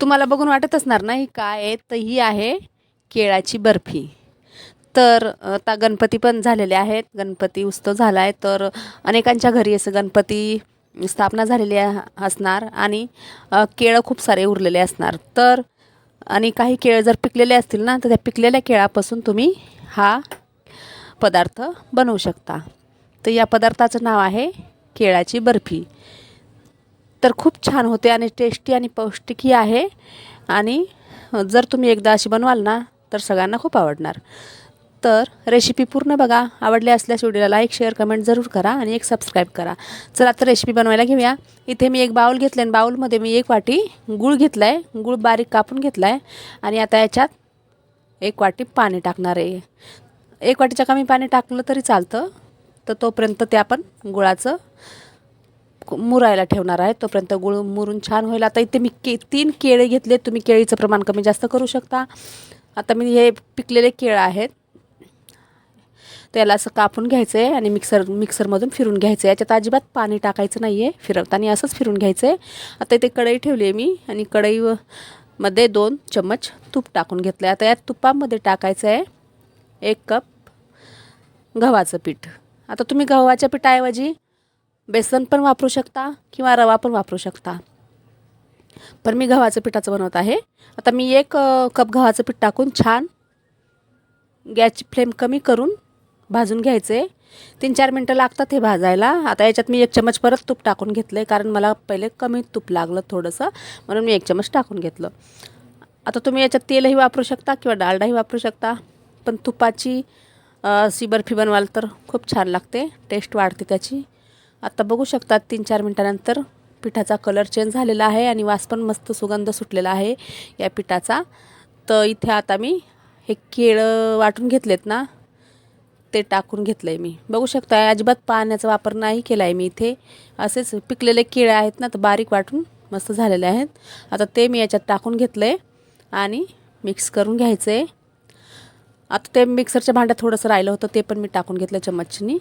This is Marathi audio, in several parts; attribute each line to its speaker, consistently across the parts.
Speaker 1: तुम्हाला बघून वाटत असणार ना ही काय आहे? तर ही आहे केळाची बर्फी. तर आता गणपती पण झालेले आहेत. गणपती उत्सव झाला आहे तर अनेकांच्या घरी असं गणपती स्थापना झालेली असणार आणि केळं खूप सारे उरलेले असणार. तर आणि काही केळं जर पिकलेले असतील ना तर त्या पिकलेल्या केळापासून तुम्ही हा पदार्थ बनवू शकता. तर या पदार्थाचं नाव आहे केळाची बर्फी. तर खूप छान होते आणि टेस्टी आणि पौष्टिकही आहे. आणि जर तुम्ही एकदा अशी बनवाल ना तर सगळ्यांना खूप आवडणार. तर रेसिपी पूर्ण बघा. आवडली असल्यास व्हिडिओला लाईक शेअर कमेंट जरूर करा आणि एक सबस्क्राईब करा. चला आता रेसिपी बनवायला घेऊया. इथे मी एक बाऊल घेतले आणि बाऊलमध्ये मी एक वाटी गूळ घेतला आहे गूळ बारीक कापून घेतला आहे आणि आता याच्यात एक वाटी पाणी टाकणार आहे. एक वाटीच्या कमी पाणी टाकलं तरी चालतं. तर तोपर्यंत ते आपण गुळाचं मुरायला ठेवणार आहे. तोपर्यंत गुळ मुरून छान होईल. आता इथे मी के तीन केळे घेतले. तुम्ही केळीचं प्रमाण कमी जास्त करू शकता. आता मी हे पिकलेले केळं आहेत. त्याला असं कापून घ्यायचं आहे आणि मिक्सर मिक्सरमधून फिरून घ्यायचं आहे याच्यात अजिबात पाणी टाकायचं नाही आहे फिरवताना असंच फिरून घ्यायचं आहे आता इथे कढई ठेवली आहे मी आणि कढई मध्ये दोन चम्मच तूप टाकून घेतलं आहे आता या तुपामध्ये टाकायचं आहे एक कप गव्हाचं पीठ. आता तुम्ही गव्हाच्या पिठाऐवजी बेसन पण वापरू शकता किंवा रवा पण वापरू शकता. पण मी गव्हाचं पिठाचं बनवत आहे. आता मी एक कप गव्हाचं पीठ टाकून छान गॅसची फ्लेम कमी करून भाजून घ्यायचे. तीन चार मिनटं लागतात हे भाजायला. आता याच्यात मी एक चमच परत तूप टाकून घेतलं आहे कारण मला पहिले कमी तूप लागलं थोडंसं. म्हणून मी एक चमच टाकून घेतलं. आता तुम्ही याच्यात तेलही वापरू शकता किंवा डालडाही वापरू शकता. पण तुपाची अ, अशी बर्फी बनवाल तर खूप छान लागते. टेस्ट वाढते त्याची. आत्ता बघू शकतात तीन चार मिनटानंतर पिठाचा कलर चेंज झालेला आहे आणि वास पण मस्त सुगंध सुटलेला आहे या पिठाचा. तर इथे आता मी हे केळं वाटून घेतलेत ना ते टाकून घेतलं आहे मी. बघू शकता अजिबात पाण्याचा वापर नाही केला आहे मी इथे. असेच पिकलेले केळे आहेत ना तर बारीक वाटून मस्त झालेले आहेत. आता ते मी याच्यात टाकून घेतलं आहे आणि मिक्स करून घ्यायचं आहे आता ते मिक्सरच्या भांड्यात थोडंसं राहिलं होतं ते पण मी टाकून घेतलं चम्मचनी.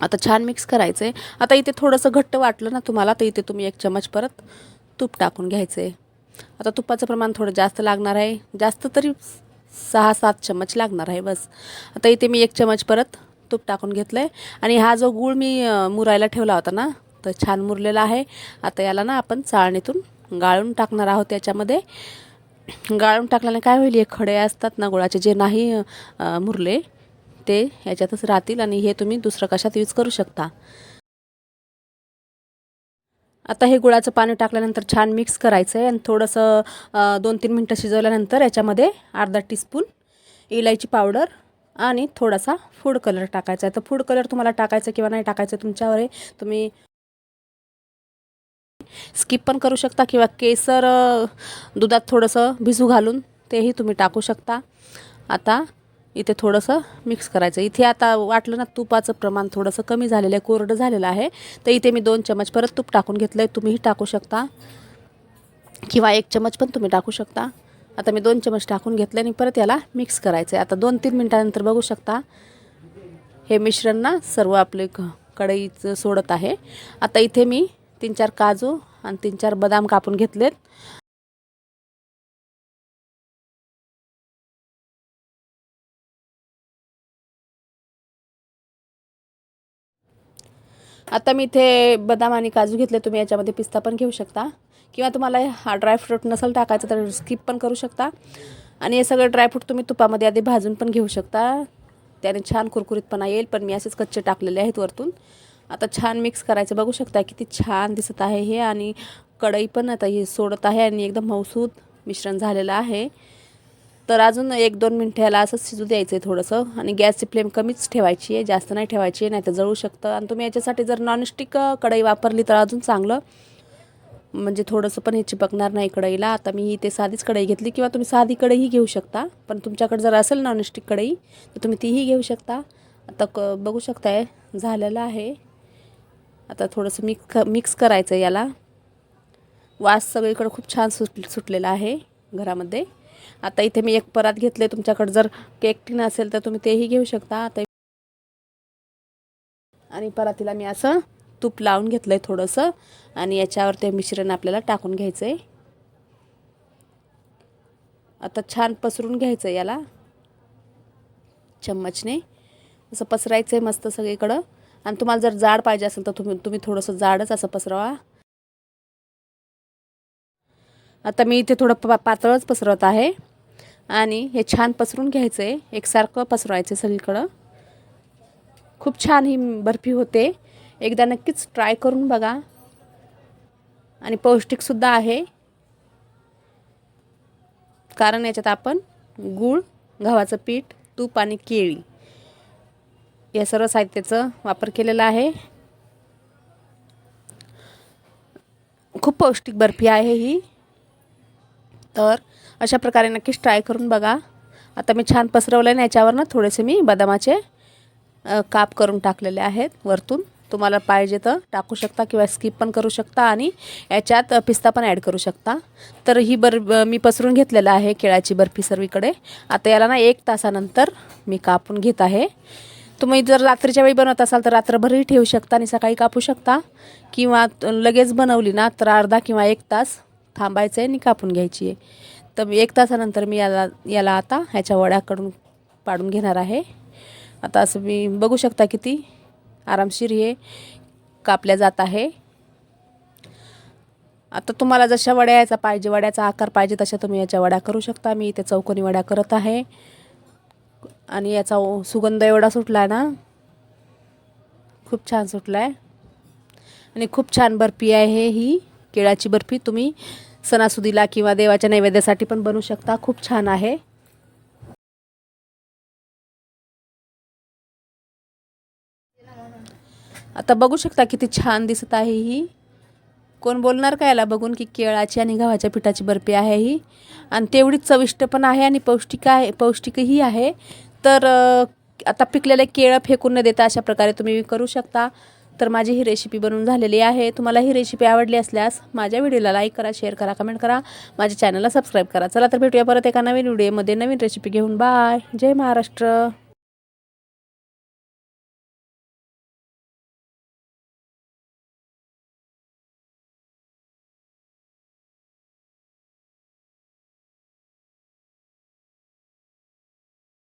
Speaker 1: आता छान मिक्स करायचं आहे आता इथे थोडंसं घट्ट वाटलं ना तुम्हाला तर इथे तुम्ही एक चमच परत तूप टाकून घ्यायचं आहे आता तुपाचं प्रमाण थोडं जास्त लागणार आहे. जास्त तरी सहा सात चम्मच लागणार आहे बस. आता इथे मी एक चमच परत तूप टाकून घेतलं आहे आणि हा जो गूळ मी मुरायला ठेवला होता ना तर छान मुरलेला आहे. आता याला ना आपण चाळणीतून गाळून टाकणार आहोत त्याच्यामध्ये. गाळून टाकल्याने काय होईल हे खडे असतात ना गुळाचे जे नाही मुरले ते याच्यातच राहतील आणि हे तुम्ही दुसरं कशात यूज करू शकता. आता हे गुळाचं पाणी टाकल्यानंतर छान मिक्स करायचं आहे आणि थोडंसं दोन तीन मिनटं शिजवल्यानंतर याच्यामध्ये अर्धा टीस्पून इलायची पावडर आणि थोडासा फूड कलर टाकायचा आहे. तर फूड कलर तुम्हाला टाकायचं किंवा नाही टाकायचं तुमच्यावर आहे. तुम्ही स्किप पण करू शकता किंवा केसर दुधात थोडंसं भिजू घालून तेही तुम्ही टाकू शकता. आता इथे थोडंसं मिक्स करायचं. इथे आता वाटलं ना तुपाचं प्रमाण थोडंसं कमी झालेलं आहे कोरडं झालेलं आहे. तर इथे मी दोन चमच परत तूप टाकून घेतलं आहे तुम्हीही टाकू शकता. किंवा एक चमच पण तुम्ही टाकू शकता. आता मी दोन चमच टाकून घेतले आणि परत याला मिक्स करायचं आहे आता दोन तीन मिनटानंतर बघू शकता. हे मिश्रण ना सर्व आपले क कढईचं सोडत आहे. आता इथे मी तीन चार काजू आणि तीन चार बदाम कापून घेतलेत. आता मी इथे बदाम आणि काजू घेतले तुम्ही याच्यामध्ये पिस्ता पण घेऊ शकता. किंवा तुम्हाला हा ड्रायफ्रूट नसेल टाकायचं तर स्किप पण करू शकता. आणि हे सगळं ड्रायफ्रूट तुम्ही तुपामध्ये आधी भाजून पण घेऊ शकता. त्याने छान कुरकुरीतपणा येईल पण मी असेच कच्चे टाकलेले आहेत वरतून. आता छान मिक्स करायचं. बघू शकता किती छान दिसत आहे हे. आणि कढई पण आता हे सोडत आहे आणि एकदम मौसूद मिश्रण झालेलं आहे. तर अजून एक दोन मिनटं ह्याला असंच शिजू द्यायचं आहे थोडंसं. आणि गॅसची फ्लेम कमीच ठेवायची आहे जास्त नाही ठेवायची आहे नाही तर जळू शकतं. आणि तुम्ही याच्यासाठी जर नॉनस्टिक कढई वापरली तर अजून चांगलं. म्हणजे थोडंसं पण हे चिपकणार नाही कढईला. आता मी इथे ते साधीच कढई घेतली किंवा तुम्ही साधी कढईही घेऊ शकता. पण तुमच्याकडे जर असेल नॉनस्टिक कढई तर तुम्ही तीही घेऊ शकता. आता क बघू शकताय झालेलं आहे. आता थोडंसं मिक्स मिक्स करायचं आहे याला. वास सगळीकडे खूप छान सुट सुटलेला आहे घरामध्ये. आता इथे मी एक परात घेतले तुमच्याकडे जर केक टिन असेल तर तुम्ही तेही घेऊ शकता. आता आणि परातीला मी असं तूप लावून घेतलं आहे थोडंसं आणि याच्यावर ते मिश्रण आपल्याला टाकून घ्यायचं आहे आता छान पसरून घ्यायचं आहे याला चम्मचने. असं पसरायचं आहे मस्त सगळीकडं. आणि तुम्हाला जर जाड पाहिजे असेल तर तुम्ही तुम्ही थोडंसं जाडच असं पसरवा. आता मी इथे थोडं पा पातळच पसरवत आहे. आणि हे छान पसरून घ्यायचं आहे एकसारखं पसरवायचं सगळीकडं. खूप छान ही बर्फी होते. एकदा नक्कीच ट्राय करून बघा. आणि पौष्टिकसुद्धा आहे. कारण याच्यात आपण गूळ गव्हाचं पीठ तूप आणि केळी या सर्व साहित्याचं वापर केलेला आहे. खूप पौष्टिक बर्फी आहे ही. तर अशा प्रकारे नक्कीच ट्राय करून बघा. आता मी छान पसरवलं आहे याच्यावर ना थोडेसे मी बदामाचे काप करून टाकलेले आहेत वरतून. तुम्हाला पाहिजे तर टाकू शकता किंवा स्किप पण करू शकता आणि याच्यात पिस्ता पण ॲड करू शकता. तर ही बर मी पसरून घेतलेलं आहे केळाची बर्फी सर्वीकडे. आता याला ना एक तासानंतर मी कापून घेत आहे. तुम्ही जर रात्रीच्या वेळी बनवत असाल तर रात्रभरही ठेवू शकता आणि सकाळी कापू शकता. किंवा लगेच बनवली ना तर अर्धा किंवा एक तास थांबायचं आहे आणि कापून घ्यायची आहे तर एक तासानंतर मी याला याला आता ह्याच्या वड्याकडून पाडून घेणार आहे. आता असं मी बघू शकता किती आरामशीर हे कापल्या जात आहे. आता तुम्हाला जशा वड्या याचा पाहिजे वड्याचा आकार पाहिजे तशा तुम्ही याच्या वड्या करू शकता. मी इथे चौकोनी वड्या करत आहे. आणि याचा सुगंध एवढा सुटला आहे ना. खूप छान सुटला आहे आणि खूप छान बर्फी आहे ही. केळाची बर्फी तुम्ही सणासुदीला किंवा देवाच्या नैवेद्यासाठी पण बनवू शकता. खूप छान आहे. आता बघू शकता किती छान दिसत आहे ही. कोण बोलणार का याला बघून की केळाची आणि गव्हाच्या पिठाची बर्फी आहे ही? आणि तेवढीच चविष्ट पण आहे आणि पौष्टिक आहे पौष्टिकही आहे. तर आता पिकलेले केळं फेकून न देता अशा प्रकारे तुम्ही करू शकता. तर माझी ही रेसिपी बनवून झालेली आहे. तुम्हाला ही रेसिपी आवडली असल्यास माझ्या व्हिडिओला लाईक करा शेअर करा कमेंट करा. माझ्या चॅनलला सबस्क्राईब करा. चला तर भेटूया परत एका नवीन व्हिडिओमध्ये नवीन रेसिपी घेऊन. बाय जय महाराष्ट्र.